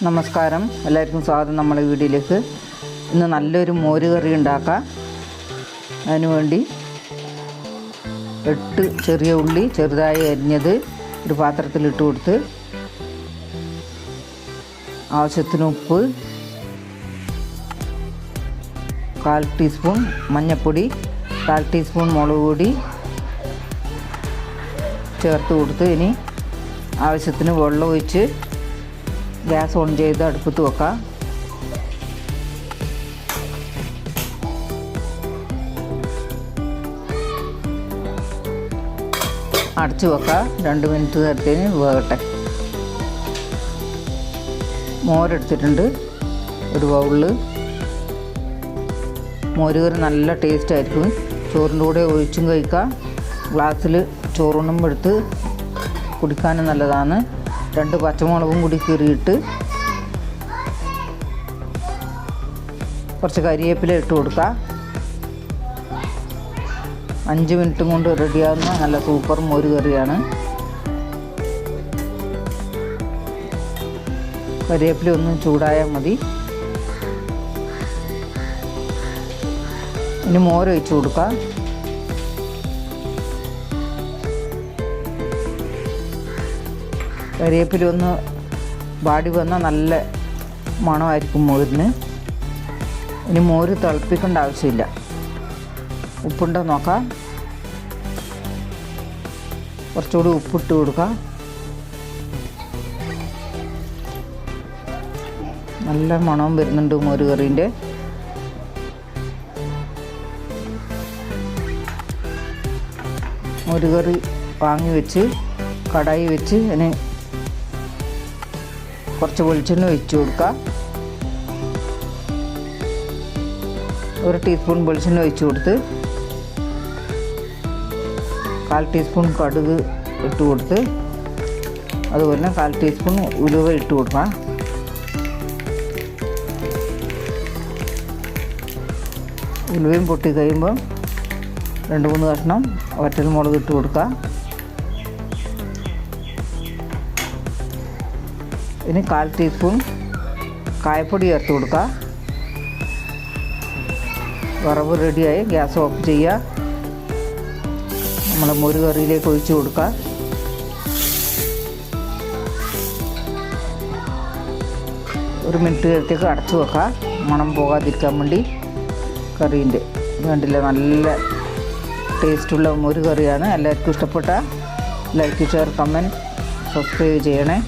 നമസ്കാരം. എല്ലാവർക്കും സ്വാഗതം നമ്മളെ വീഡിയോയിലേക്ക് ഇന്ന് നല്ലൊരു മോര് കറി ഉണ്ടാക്കാം അതിനുവേണ്ടി എട്ട് ചെറിയ ഉള്ളി ചെറുതായി അരിഞ്ഞത് ഒരു പാത്രത്തിൽ ഇട്ട് കൊടുത്ത് ആവശ്യത്തിന് ഉപ്പ് കാൽ ടീസ്പൂൺ മഞ്ഞൾപ്പൊടി കാൽ ടീസ്പൂൺ മുളക് പൊടി ചേർത്ത് കൊടുത്ത് ഇനി ആവശ്യത്തിന് വെള്ളം ഒഴിച്ച് ഗ്യാസ് ഓൺ ചെയ്ത് അടുപ്പത്ത് വെക്കാം. അടച്ചു വെക്കാം. രണ്ട് മിനിറ്റ് നേരത്തേന് വേകട്ടെ മോരെടുത്തിട്ടുണ്ട്. ഒരു ബൗളിൽ മോര് കറി നല്ല ടേസ്റ്റ് ആയിരിക്കും. ചോറിന്റെ കൂടെ ഒഴിച്ചും കഴിക്കാം. ഗ്ലാസ്സിൽ ചോറുണ്ണും എടുത്ത് കുടിക്കാനും നല്ലതാണ്. രണ്ട് പച്ചമുളകും കൂടി കീറിയിട്ട് കുറച്ച് കരിവേപ്പില ഇട്ട് കൊടുക്കാം. അഞ്ച് മിനിറ്റും കൊണ്ട് റെഡിയാകുന്ന നല്ല സൂപ്പർ മോര് കറിയാണ്. കരിവേപ്പില ഒന്നും ചൂടായാൽ മതി. ഇനി മോര് ഒഴിച്ച് കൊടുക്കാം. കരിവേപ്പില ഒന്ന് വാടി വന്നാൽ നല്ല മണമായിരിക്കും മോരിന്. ഇനി മോര് തിളപ്പിക്കേണ്ട ആവശ്യമില്ല. ഉപ്പുണ്ടോ നോക്കാം. കുറച്ചുകൂടി ഉപ്പിട്ട് കൊടുക്കാം. നല്ല മണവും വരുന്നുണ്ട് മോര് കറീന്റെ. മോര് കറി വാങ്ങി വെച്ച് കടായി വെച്ച് അതിന് കുറച്ച് വെളിച്ചെണ്ണ ഒഴിച്ചു കൊടുക്കുക. ഒരു ടീസ്പൂൺ വെളിച്ചെണ്ണ ഒഴിച്ചു കൊടുത്ത് കാൽ ടീസ്പൂൺ കടുക് ഇട്ട് കൊടുത്ത് അതുപോലെ കാൽ ടീസ്പൂൺ ഉലുവ ഇട്ട് കൊടുക്കാം ഉലുവയും പൊട്ടി കഴിയുമ്പോൾ രണ്ട് മൂന്ന് കഷ്ണം വറ്റൽ മുളക് ഇട്ട് കൊടുക്കാം ഇനി കാൽ ടീസ്പൂൺ കായപ്പൊടി ചേർത്ത് കൊടുക്കുക. വറവ് റെഡിയായി. ഗ്യാസ് ഓഫ് ചെയ്യുക. നമ്മൾ മോര് കറിയിലേക്ക് ഒഴിച്ച് കൊടുക്കുക. ഒരു മിനിറ്റ് നേരത്തേക്ക് അടച്ചു വെക്കുക. മണം പോകാതിരിക്കാൻ വേണ്ടി കറീന്റെ. വേണ്ടില്ല നല്ല ടേസ്റ്റുള്ള മോര് കറിയാണ് എല്ലാവർക്കും ഇഷ്ടപ്പെട്ട ലൈക്ക് ഷെയർ കമന്റ് സബ്സ്ക്രൈബ് ചെയ്യണേ.